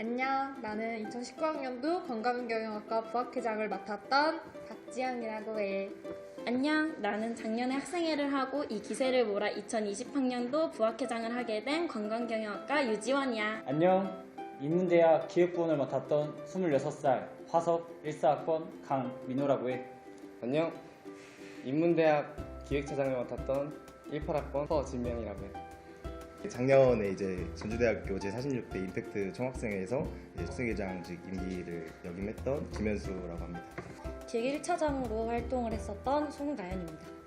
안녕. 나는 2019학년도 관광경영학과 부학회장을 맡았던 박지영이라고 해. 안녕. 나는 작년에 학생회를 하고 이 기세를 몰아 2020학년도 부학회장을 하게 된 관광경영학과 유지원이야. 안녕. 인문대학 기획부원을 맡았던 26살 화석 1사학번 강민호라고 해. 안녕. 인문대학 기획차장을 맡았던 18학번 허진명이라고 해. 작년에 이제 전주대학교 제46대 임팩트 총학생회에서 학생회장직 임기를 역임했던 김현수라고 합니다. 기획 1차장으로 활동을 했었던 송가연입니다.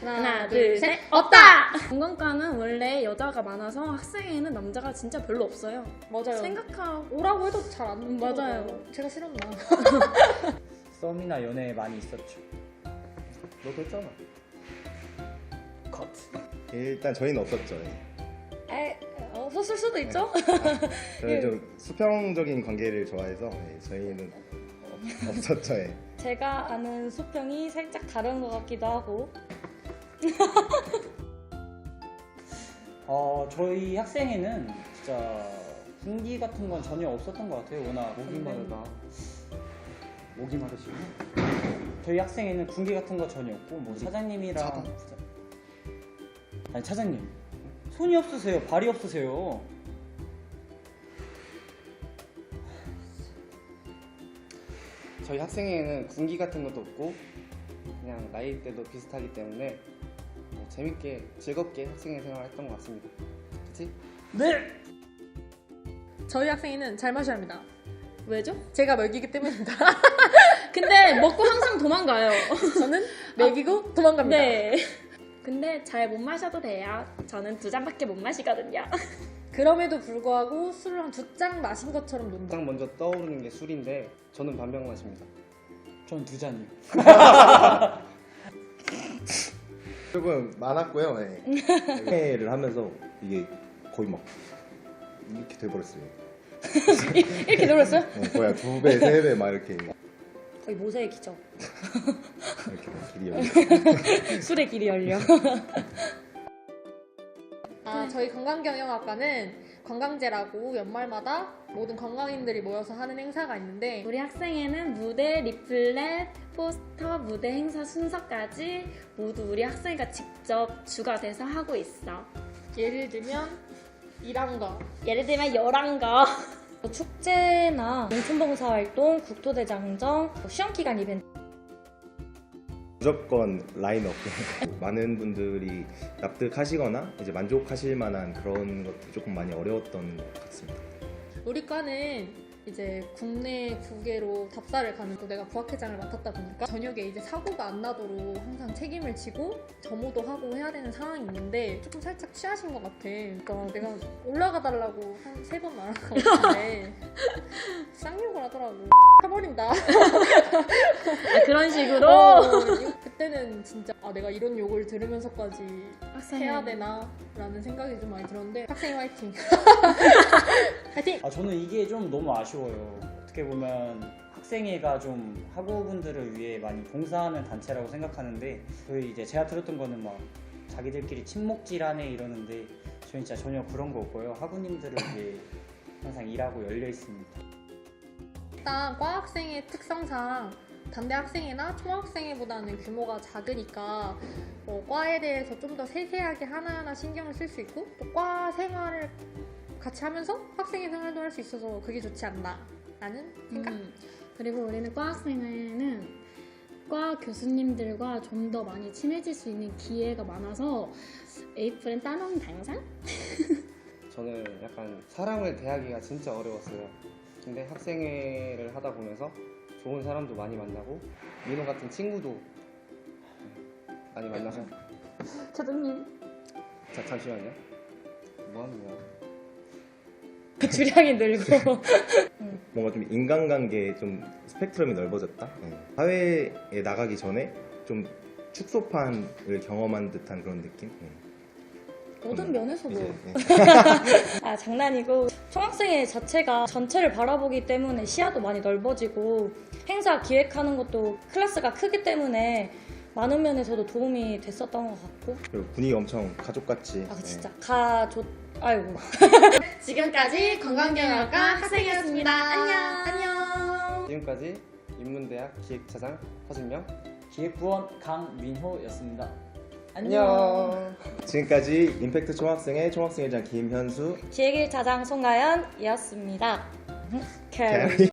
하나, 둘, 셋, 없다! 관광과는 원래 여자가 많아서 학생회에는 남자가 진짜 별로 없어요. 맞아요. 생각하고 오라고 해도 잘안 음. 맞아요. 제가 싫었나? 썸이나 연애 많이 있었죠. 너 그랬잖아. 컷. 일단 저희는 없었죠. 예. 에, 없었을 수도 있죠? 저는 좀 수평적인 관계를 좋아해서 예, 저희는 없- 없었죠. 예. 제가 아는 수평이 살짝 다른 것 같기도 하고 어, 저희 학생회는 진짜 군기 같은 건 전혀 없었던 것 같아요. 워낙 목이 마르다. 목이 마르시고. 저희 학생회는 군기 같은 거 전혀 없고 뭐 차장님이랑 차단. 부장- 아니 차장님 손이 없으세요 발이 없으세요 저희 학생회에는 군기 같은 것도 없고 그냥 나이대도 비슷하기 때문에 뭐 재밌게 즐겁게 학생회 생활했던 것 같습니다. 그치? 네 저희 학생회는 잘 마셔야 합니다. 왜죠? 제가 먹이기 때문입니다. 근데 먹고 항상 도망가요. 저는 먹이고 도망갑니다. 네. 근데 잘 못 마셔도 돼요. 저는 두 잔밖에 못 마시거든요. 그럼에도 불구하고 술을 한 두 잔 마신 것처럼 논다. 가장 먼저 떠오르는 게 술인데 저는 반병 마십니다. 전두 잔이요 조금 많았고요. 예. 회를 하면서 이게 거의 막 이렇게 돼버렸어요. 이렇게 놀았어요? 어, 거의 두 배, 세 배 막 이렇게 거의 모세의 기적. 이렇게 막 길이 열려. 술의 길이 열려. 아, 저희 관광경영학과는 관광제라고 연말마다 모든 관광인들이 모여서 하는 행사가 있는데 우리 학생회는 무대, 리플렛, 포스터, 무대 행사 순서까지 모두 우리 학생회가 직접 주가 돼서 하고 있어. 예를 들면 이런 거 예를 들면 열한 거. 축제나 농촌봉사활동, 국토대장정, 뭐 시험기간 이벤트 무조건 라인업 많은 분들이 납득하시거나 이제 만족하실 만한 그런 것들이 조금 많이 어려웠던 것 같습니다. 우리 과는 이제 국내 국외로 답사를 가는 거 내가 부학회장을 맡았다 보니까 저녁에 이제 사고가 안 나도록 항상 책임을 지고 점호도 하고 해야 되는 상황이 있는데 조금 살짝 취하신 것 같아. 그러니까 내가 올라가 달라고 한 세번 같은데 쌍욕을 하더라고. 해버린다. 아, 그런 식으로 어, 그때는 진짜 아 내가 이런 욕을 들으면서까지 학생회 해야 되나 라는 생각이 좀 많이 들었는데 학생 화이팅. 화이팅. 아 저는 이게 좀 너무 아쉬워요 어떻게 보면 학생회가 좀 학우분들을 위해 많이 봉사하는 단체라고 생각하는데 저희 이제 제가 들었던 거는 막 자기들끼리 친목질하네 이러는데 저희 진짜 전혀 그런 거 없고요 학우님들을 위해 항상 일하고 열려 있습니다 일단 과학생의 특성상 단대 학생회나 총학생회보다는 규모가 작으니까 뭐 과에 대해서 좀 더 세세하게 하나하나 신경을 쓸 수 있고 또 과 생활을 같이 하면서 학생회 생활도 할 수 있어서 그게 좋지 않나 라는 생각? 음, 그리고 우리는 과학생회는 과 교수님들과 좀 더 많이 친해질 수 있는 기회가 많아서 에이프렌 따놓은 당상? 저는 약간 사람을 대하기가 진짜 어려웠어요. 근데 학생회를 하다 보면서 좋은 사람도 많이 만나고 민호 같은 친구도 많이 만나서 차장님 자 잠시만요. 뭐 하는 거야? 주량이 늘고 뭔가 좀 인간관계에 좀 스펙트럼이 넓어졌다. 예. 사회에 나가기 전에 좀 축소판을 경험한 듯한 그런 느낌. 예. 모든 면에서도 이제, 예. 아 장난이고 총학생회 자체가 전체를 바라보기 때문에 시야도 많이 넓어지고 행사 기획하는 것도 클래스가 크기 때문에 많은 면에서도 도움이 됐었던 것 같고 그리고 분위기 엄청 가족같이. 아 예. 진짜 가족 아이고. 지금까지 관광경영학과 학생이었습니다. 안녕. 안녕. 지금까지 인문대학 기획차장 허진명 기획부원 강민호였습니다. 안녕. 지금까지 임팩트 총학생회 총학생회장 김현수 기획일 차장 송가연이었습니다. 캐리. 캐리.